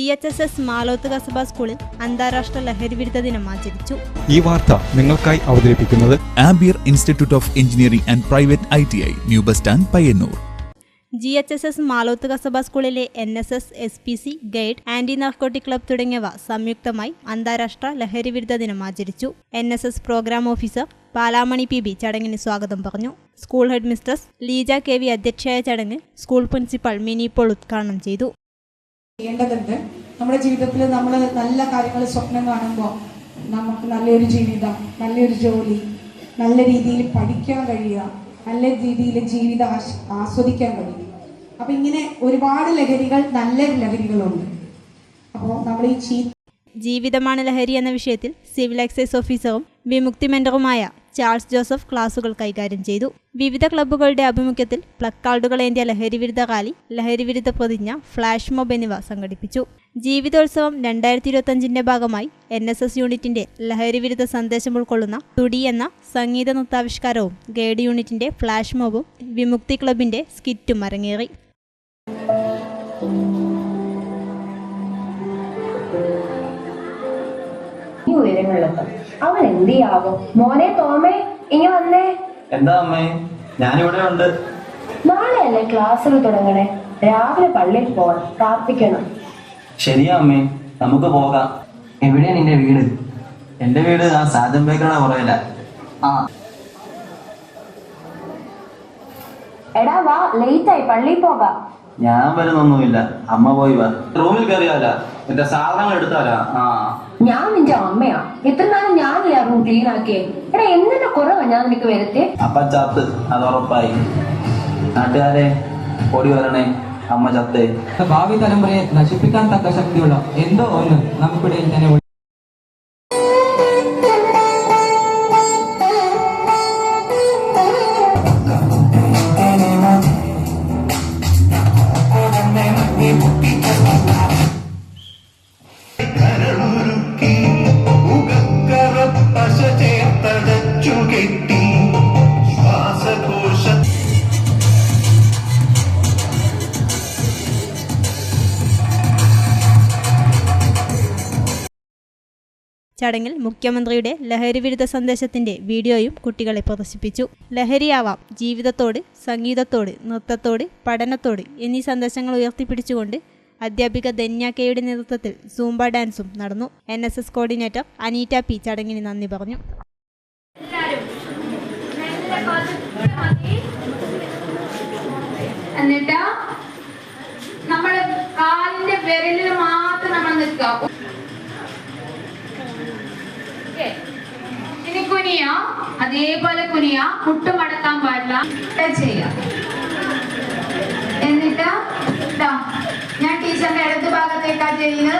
G H S S Maloth Kasaba സ്കൂളിൽ അന്താരാഷ്ട്ര ലഹരി വിരുദ്ധ ദിനം ആചരിച്ചു. ഈ വാർത്ത നിങ്ങൾക്കായി അവതരിപ്പിക്കുന്നത് Ampere institute of engineering and private I T I new bus stand Payyanur. G H S S Maloth Kasaba സ്കൂളിലെ N S S S P C guide anti narcotic club തുടങ്ങിയവ സംയുക്തമായി അന്താരാഷ്ട്ര ലഹരി വിരുദ്ധ ദിനം ആചരിച്ചു. N S S program officer Palamani P B ചടങ്ങിന് സ്വാഗതം പറഞ്ഞു. School head mistress Leeja K V അധ്യക്ഷയായ ചടങ്ങ് സ്കൂൾ പ്രിൻസിപ്പൽ മിനി പോൾ ഉദ്ഘാടനം ചെയ്തു. ചെയ്യേണ്ടതുണ്ട്. നമ്മുടെ ജീവിതത്തിൽ നമ്മൾ നല്ല കാര്യങ്ങൾ സ്വപ്നം കാണുമ്പോൾ നമുക്ക് നല്ലൊരു ജീവിതം നല്ലൊരു ജോലി നല്ല രീതിയിൽ പഠിക്കാൻ കഴിയുക നല്ല രീതിയിൽ ജീവിതം ആസ്വദിക്കാൻ കഴിയും. അപ്പം ഇങ്ങനെ ഒരുപാട് ലഹരികൾ നല്ല ലഹരികളുണ്ട്. അപ്പോൾ നമ്മൾ ഈ ചീ ജീവിതമാണ് ലഹരി എന്ന വിഷയത്തിൽ സിവിൽ എക്സൈസ് ഓഫീസറും വിമുക്തി മെന്ററുമായ ചാൾസ് ജോസഫ് ക്ലാസുകൾ കൈകാര്യം ചെയ്തു. വിവിധ ക്ലബ്ബുകളുടെ ആഭിമുഖ്യത്തിൽ പ്ലക്കാർഡുകളേന്ത്യ ലഹരിവിരുദ്ധ റാലി ലഹരിവിരുദ്ധ പ്രതിജ്ഞ ഫ്ലാഷ് മോബ് എന്നിവ സംഘടിപ്പിച്ചു. ജീവിതോത്സവം രണ്ടായിരത്തി ഇരുപത്തഞ്ചിന്റെ ഭാഗമായി എൻ എസ് എസ് യൂണിറ്റിന്റെ ലഹരിവിരുദ്ധ സന്ദേശം ഉൾക്കൊള്ളുന്ന തുടി എന്ന സംഗീത നൃത്താവിഷ്കാരവും ഗൈഡ് യൂണിറ്റിന്റെ ഫ്ലാഷ് മോബും വിമുക്തി ക്ലബിന്റെ സ്കിറ്റും അരങ്ങേറി. ഉയരങ്ങളിലെത്തും അവൻ എന്ത് ചെയ്യാവോ മോനെ തോമേ ഇനി വന്നേ. എന്താ അമ്മേ? ഞാനിവിടെ ഉണ്ട്. നാളെയല്ലേ ക്ലാസ്സിൽ തുടങ്ങണേ? രാവിലെ പള്ളിയിൽ പോകണം പ്രാർത്ഥിക്കണം. ശരിയാ അമ്മേ നമുക്ക് പോകാം. എവിടെയാ നിന്റെ വീട്? എന്റെ വീട് ആ സാജൻ ബേക്കറുടെ പുറകില. ആ. എടാ വാ ലേറ്റ് ആയി പള്ളിയിൽ പോകാം. ഞാൻ വരുന്നൊന്നുമില്ല. അമ്മ പോയി വാ. റൂമിൽ കയറിയാല? എന്റെ സാധനങ്ങൾ എടുത്താലാ? ആ. ഞാൻ നിന്റെ അമ്മയാ. എത്ര നാളും ഞാനില്ല റൂം ക്ലീൻ ആക്കിയേ? എടാ എന്തിന്റെ കുറവാ ഞാൻ നിനക്ക് വരുത്തേ അപ്പ ചത്ത്. അത് ഉറപ്പായി. നാട്ടുകാരെ ഓടി വരണേ. അമ്മ ചത്തേ. ഭാവി തലമുറയെ നശിപ്പിക്കാൻ തക്ക ശക്തിയുള്ള എന്തോ ഒന്ന് നമുക്കിടയിൽ തന്നെ ചടങ്ങിൽ മുഖ്യമന്ത്രിയുടെ ലഹരിവിരുദ്ധ സന്ദേശത്തിന്റെ വീഡിയോയും കുട്ടികളെ പ്രദർശിപ്പിച്ചു. ലഹരിയാവാം ജീവിതത്തോട് സംഗീതത്തോട് നൃത്തത്തോട് പഠനത്തോട് എന്നീ സന്ദേശങ്ങൾ ഉയർത്തിപ്പിടിച്ചുകൊണ്ട് അധ്യാപിക ധന്യാക്കയുടെ നേതൃത്വത്തിൽ സൂംബ ഡാൻസും നടന്നു. എൻ കോർഡിനേറ്റർ അനീറ്റ പി ചടങ്ങിന് നന്ദി പറഞ്ഞു. എന്നിട്ട് നമ്മൾ കാലിന്റെ വിരലിൽ മാത്രം നമ്മൾ നിൽക്കുക. ഇനി കുനിയ. അതേപോലെ കുനിയ. മുട്ട് മടക്കാൻ പാടില്ല. ചെയ്യാം എന്നിട്ട് ഞാൻ ടീച്ചറിന്റെ ഇടത് ഭാഗത്തേക്കാ ചെയ്യുന്നത്.